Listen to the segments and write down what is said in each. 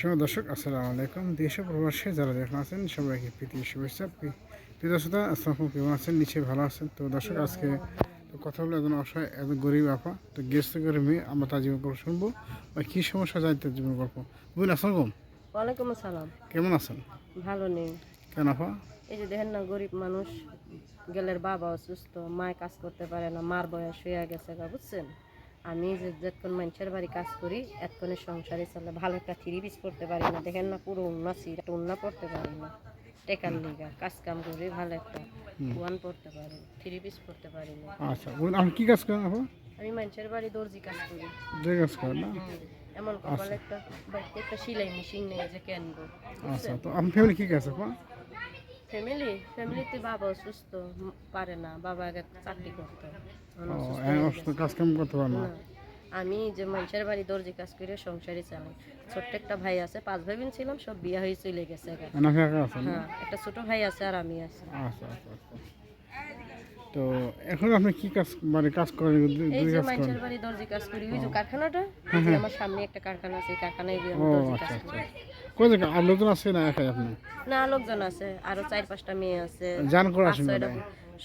সময় দর্শক আসসালামু আলাইকুম। দেশ প্রবাসে যারা দেখেন আছেন সবাইকে প্রীতি শুভেচ্ছা। প্রিয় দর্শক আসসালাম কেমন আছেন? নিচে ভালো আছেন। তো দর্শক আজকে তো কথা বলে একজন অসহায় একজন গরিব আপা। তো গেস্ট করে মেয়ে আমরা তার জীবন গল্প শুনব। বা কী সমস্যা জানতে জীবন গল্প? বুঝলেন আসসালাম ওয়ালাইকুম আসসালাম। কেমন আছেন? ভালো নেই। কেন আপা? এই যে দেখেন না গরিব মানুষ গেলের বাবা অসুস্থ মায় কাজ করতে পারে না মার বয়স হয়ে গেছে বুঝছেন? আমি যতক্ষণ মানুষের বাড়ি কাজ করি এতক্ষণে সংসারে চলে। ভালো একটা থ্রি পিস করতে পারি না। দেখেন না পুরো উন্না সিট উন্না পড়তে পারি না। টেকার লিগা কাজ কাম করি ভালো একটা ওয়ান পড়তে পারি থ্রি পিস পড়তে পারি না। আচ্ছা আপনি কী কাজ করেন আমি মানুষের বাড়ি দর্জি কাজ করি। যে কাজ করেন না? এমন কপালে একটা বাড়িতে একটা সেলাই মেশিন নেই যে কেনবো আচ্ছা তো আপনার ফ্যামিলি কী কাজ আপা? ফ্যামিলি ফ্যামিলিতে বাবা অসুস্থ পারে না। বাবা আগে চাকরি করতো। অসুস্থ কাজ কাম করতে পারে না। আমি যে মানুষের বাড়ি দর্জি কাজ করে সংসারে চালাই। ছোট্ট একটা ভাই আছে পাঁচ ভাই বোন ছিলাম সব বিয়ে হয়ে চলে গেছে? হ্যাঁ একটা ছোট ভাই আছে আর আমি আছি। আচ্ছা আচ্ছা আচ্ছা। তো এখন আপনি কি কাজ মানে কাজ করেন? এই যে মানুষের বাড়ি দর্জি কাজ করি। ওই যে কারখানাটা আমার সামনে একটা কারখানা আছে কারখানায় গিয়ে আমি দর্জি আচ্ছা কাজ আচ্ছা। করি। কোন জায়গা আর লোকজন আছে না একাই আপনি? না লোকজন আছে। আরও চার পাঁচটা মেয়ে আছে। জান করে আসেন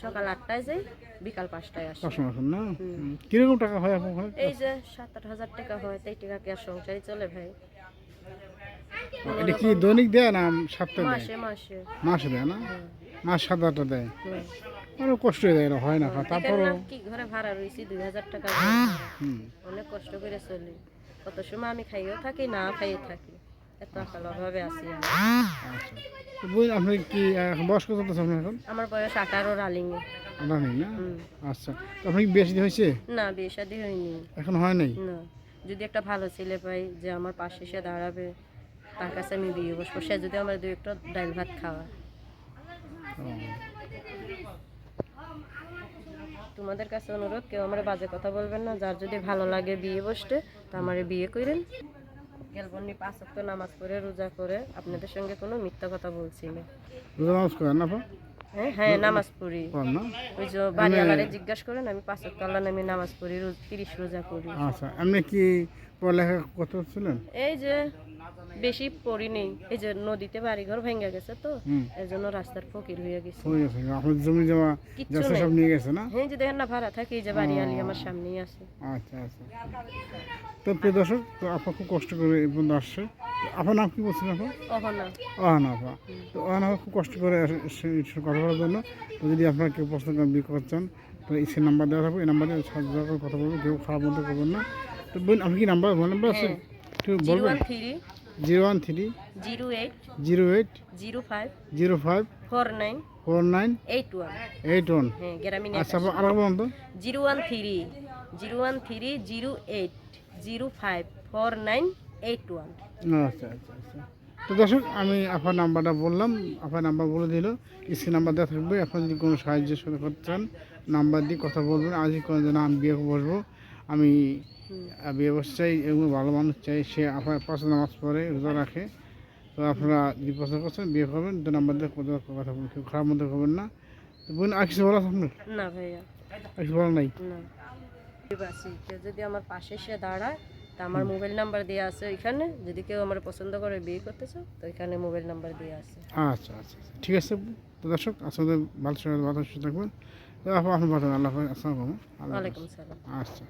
সকাল আটটায় যাই বিকাল পাঁচটায় আসি। আসেন না? কীরকম টাকা হয় আপনার এই যে সাত আট হাজার টাকা হয় তাই টাকা কি আর সংসারই চলে ভাই? এটা কি দৈনিক দেয় না সপ্তাহে মাসে মাসে। মাসে দেয় না? মাস সাত হাজারটা দেয়। অনেক কষ্ট হয়ে যায় এটা হয় না দেখেন তারপরও কি ঘরে ভাড়া রয়েছি দুই হাজার টাকা হুম। অনেক কষ্ট করে চলি। কত সময় আমি খাইও থাকি না খাইয়ে থাকি। এত আকাল অভাবে আছি আমি। আচ্ছা। আপনি কি বয়স কত চলতেছে আপনার এখন? আমার বয়স আঠারো রালিং আপনার নেই না? আচ্ছা। আপনি কি হয়েছে? না বিয়ে শাদি হয়নি। এখন হয় নাই? না। যদি একটা ভালো ছেলে পাই যে আমার পাশে এসে দাঁড়াবে তার কাছে আমি বিয়ে বসবো। সে যদি আমার দু একটা ডাল ভাত খাওয়া তোমাদের কাছে অনুরোধ কেউ আমার বাজে কথা বলবেন না। যার যদি ভালো লাগে বিয়ে বসতে তা আমার বিয়ে করেন। গেলবন্নি পাঁচ ওয়াক্ত নামাজ পড়ে রোজা করে। আপনাদের সঙ্গে কোনো মিথ্যা কথা বলছি না। রোজা নামাজ করেন না হ্যাঁ হ্যাঁ নামাজ পড়ি। ওই যে বাড়ি আলারে জিজ্ঞাসা করেন আমি পাঁচ ওয়াক্ত আল্লাহ নামে নামাজ পড়ি রোজ তিরিশ রোজা করি। আচ্ছা আপনি কি পড়ালেখা কত ছিলেন এই যে বেশি পড়ি নেই। এই যে নদীতে বাড়িঘর ভেঙে গেছে তো এই জন্য রাস্তার ফকির হয়ে গেছে। আপনার জমি জমা যাচ্ছে সব নিয়ে গেছে না? হ্যাঁ যে দেখেন না ভাড়া থাকি যে বাড়ি আলি আমার সামনেই আছে। আচ্ছা আচ্ছা। তো প্রিয় দর্শক তো আপা খুব কষ্ট করে এই পর্যন্ত আসছে। আপনার নাম কি বলছেন আপা? অহনা। অহানা আপা। তো অহানা খুব কষ্ট করে কথা বলার জন্য। তো যদি আপনার কেউ প্রশ্ন চান তো এই সে নাম্বার দেওয়া থাকবে। এই নাম্বারে কথা বলবেন কেউ খারাপ মতো করবেন না। তো বোন আপনি কি নাম্বার নাম্বার আছে? একটু বলবেন। Zero one three zero eight zero eight zero five zero five four nine four nine eight one eight one হ্যাঁ গ্রামীণ আচ্ছা আর বলুন তো। Zero one three zero one three zero eight zero five four nine eight one আচ্ছা আচ্ছা আচ্ছা। তো দর্শক আমি আপনার নাম্বারটা বললাম আপনার নাম্বার বলে দিল। স্ক্রিন নাম্বার দেওয়া থাকবে এখন যদি কোনো সাহায্য করতে চান নাম্বার দিয়ে কথা বলবেন। আজই কোনো যেন আমি বিয়ে বসবো আমি আহ, বিয়ে বসতে চাই এগুলো ভালো মানুষ চাই সে আপনার পাশে নামাজ পড়ে রোজা রাখে। তো আপনারা যদি পছন্দ করছেন বিয়ে করবেন তো নাম্বার দিয়ে কথা কথা বলবেন কেউ খারাপ মতো করবেন না। তো বোন আর কিছু বলা আপনার? না ভাইয়া। আর কিছু বলা নাই? যদি আমার পাশে সে দাঁড়ায় তা আমার মোবাইল নাম্বার দেওয়া আছে ওইখানে। যদি কেউ আমার পছন্দ করে বিয়ে করতে চাও তো ওইখানে মোবাইল নাম্বার দেওয়া আছে। আচ্ছা আচ্ছা আচ্ছা। ঠিক আছে তো দর্শক আসলে ভালো সময় ভালো সুস্থ থাকবেন। তো আপনার আল্লাহ আসসালামু আলাইকুম। সালাম। আচ্ছা।